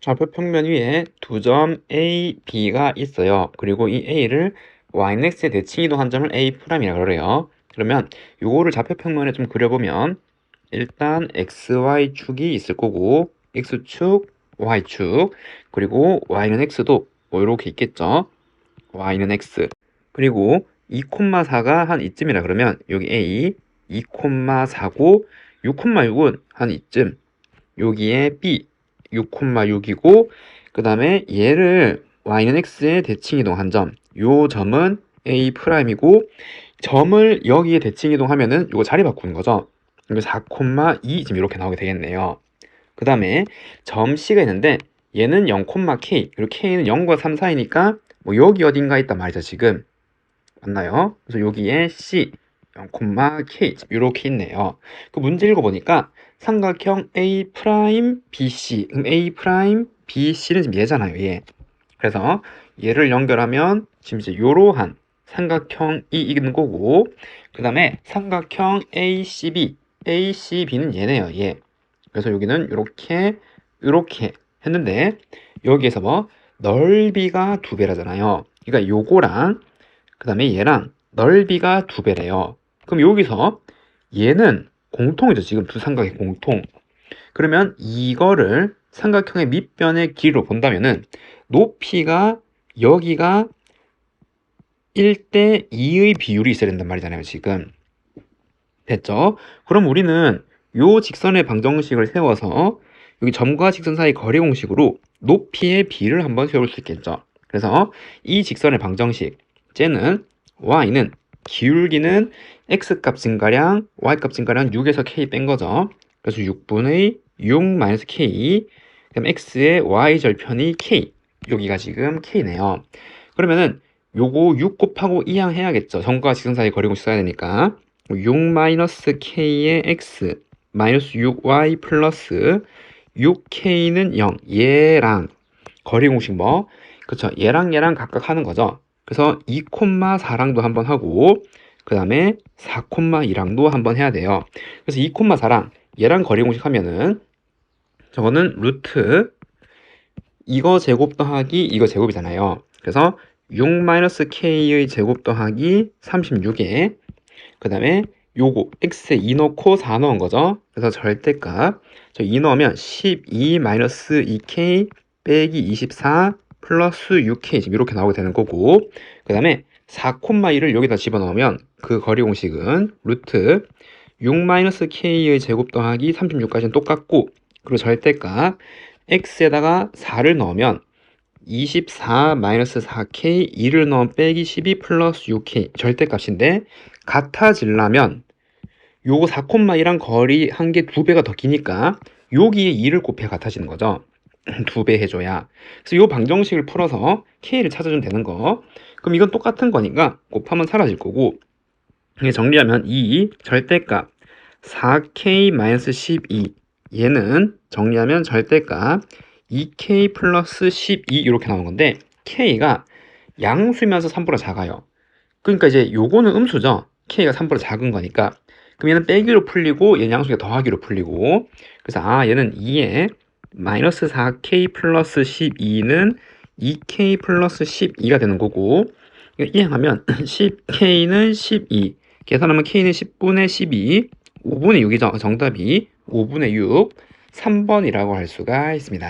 좌표 평면 위에 두 점 A, B가 있어요. 그리고 이 A를 yX에 대칭 이동 한 점을 A'이라 그래요. 그러면 요거를 좌표 평면에 좀 그려보면 일단 XY축이 있을 거고 X축, Y축 그리고 Y는 X도 뭐 이렇게 있겠죠. Y는 X 그리고 2,4가 한 이쯤이라 그러면 여기 A 2,4고 6,6은 한 이쯤 여기에 B 6,6이고 그 다음에 얘를 y는 x에 대칭 이동한 점, 요 점은 a 프라임이고 점을 여기에 대칭 이동하면은 요거 자리 바꾸는 거죠. 이거 4,2 지금 이렇게 나오게 되겠네요. 그 다음에 점 C가 있는데 얘는 0,k 그리고 k는 0과 3 사이니까 뭐 여기 어딘가 있단 말이죠 지금 맞나요? 그래서 여기에 C 0,k 이렇게 있네요. 그 문제 읽어보니까 삼각형 A 프라임 BC 그럼 A 프라임 BC는 지금 얘잖아요 얘. 그래서 얘를 연결하면 지금 이제 이러한 삼각형이 있는 거고 그 다음에 삼각형 ACB ACB는 얘네요 얘. 그래서 여기는 이렇게 이렇게 했는데 여기에서 뭐 넓이가 두 배라잖아요. 그러니까 요거랑 그 다음에 얘랑 넓이가 두 배래요. 그럼 여기서 얘는 공통이죠. 지금 두 삼각의 공통. 그러면 이거를 삼각형의 밑변의 길이로 본다면은 높이가 여기가 1대 2의 비율이 있어야 된단 말이잖아요. 지금. 됐죠? 그럼 우리는 요 직선의 방정식을 세워서 여기 점과 직선 사이 거리 공식으로 높이의 비를 한번 세울 수 있겠죠. 그래서 이 직선의 방정식 쟤는 y는 기울기는 x 값 증가량, y 값 증가량 6에서 k 뺀 거죠. 그래서 6분의 6 마이너스 k 그럼 x의 y 절편이 k 여기가 지금 k네요. 그러면은 요거 6 곱하고 2항 해야겠죠. 점과 직선 사이 거리 공식 써야 되니까 6 마이너스 k의 x 마이너스 6y 플러스 6k는 0 얘랑 거리 공식 뭐 그쵸 얘랑 얘랑 각각 하는 거죠. 그래서 2,4랑도 한번 하고 그 다음에 4,2랑도 한번 해야 돼요. 그래서 2,4랑 얘랑 거리 공식 하면은 저거는 루트 이거 제곱 더하기 이거 제곱이잖아요. 그래서 6-k의 제곱 더하기 36에 그 다음에 요거 x에 2 넣고 4 넣은 거죠. 그래서 절대값 저 2 넣으면 12-2k 빼기 24 플러스 6k 지금 이렇게 나오게 되는 거고 그 다음에 4,2를 여기다 집어넣으면 그 거리 공식은 루트 6-k의 제곱 더하기 36까지는 똑같고 그리고 절대값 x에다가 4를 넣으면 24-4k 2를 넣으면 빼기 12 플러스 6k 절대값인데 같아지려면 요거 4,2랑 거리 한 개 두 배가 더 기니까 여기에 2를 곱해 같아지는 거죠. 두 배 해줘야. 그래서 요 방정식을 풀어서 k를 찾아주면 되는 거. 그럼 이건 똑같은 거니까 곱하면 사라질 거고 정리하면 2 절대값 4k-12 얘는 정리하면 절대값 2k 플러스 12 이렇게 나온 건데 k가 양수면서 3보다 작아요. 그러니까 이제 요거는 음수죠. k가 3보다 작은 거니까 그럼 얘는 빼기로 풀리고 얘는 양수가 더하기로 풀리고 그래서 아 얘는 2에 마이너스 4k 플러스 12는 2k 플러스 12가 되는 거고 이행하면 10k는 12 계산하면 k는 10분의 12 5분의 6이죠 정답이 5분의 6 3번이라고 할 수가 있습니다